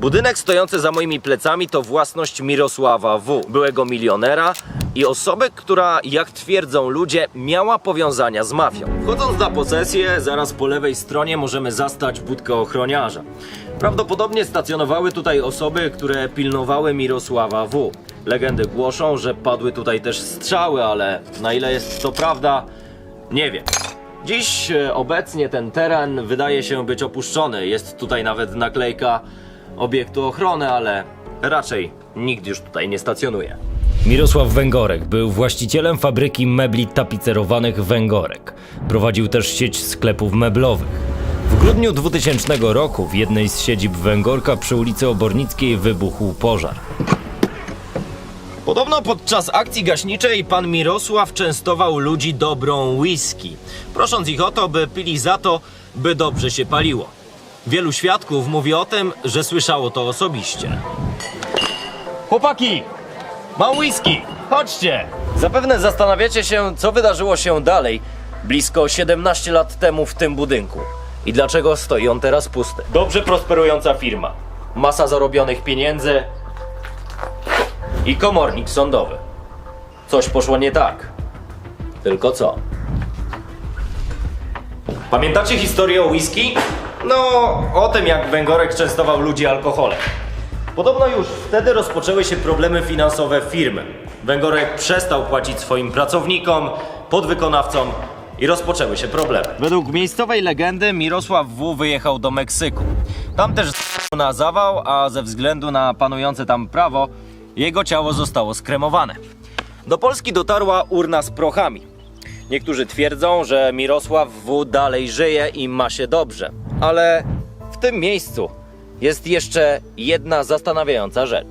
Budynek stojący za moimi plecami to własność Mirosława W., byłego milionera i osoby, która, jak twierdzą ludzie, miała powiązania z mafią. Wchodząc na posesję, zaraz po lewej stronie możemy zastać budkę ochroniarza. Prawdopodobnie stacjonowały tutaj osoby, które pilnowały Mirosława W. Legendy głoszą, że padły tutaj też strzały, ale na ile jest to prawda, nie wiem. Dziś e, obecnie ten teren wydaje się być opuszczony. Jest tutaj nawet naklejka obiektu ochrony, ale raczej nikt już tutaj nie stacjonuje. Mirosław Węgorek był właścicielem fabryki mebli tapicerowanych Węgorek. Prowadził też sieć sklepów meblowych. W grudniu 2000 roku w jednej z siedzib Węgorka przy ulicy Obornickiej wybuchł pożar. Podobno podczas akcji gaśniczej pan Mirosław częstował ludzi dobrą whisky, prosząc ich o to, by pili za to, by dobrze się paliło. Wielu świadków mówi o tym, że słyszało to osobiście. Chłopaki! Mam whisky! Chodźcie! Zapewne zastanawiacie się, co wydarzyło się dalej, blisko 17 lat temu w tym budynku. I dlaczego stoi on teraz pusty. Dobrze prosperująca firma. Masa zarobionych pieniędzy, i komornik sądowy. Coś poszło nie tak. Tylko co? Pamiętacie historię o whisky? No, o tym jak Węgorek częstował ludzi alkoholem. Podobno już wtedy rozpoczęły się problemy finansowe firmy. Węgorek przestał płacić swoim pracownikom, podwykonawcom i rozpoczęły się problemy. Według miejscowej legendy Mirosław W. wyjechał do Meksyku. Tam też na zawał, a ze względu na panujące tam prawo, jego ciało zostało skremowane. Do Polski dotarła urna z prochami. Niektórzy twierdzą, że Mirosław W. dalej żyje i ma się dobrze. Ale w tym miejscu jest jeszcze jedna zastanawiająca rzecz.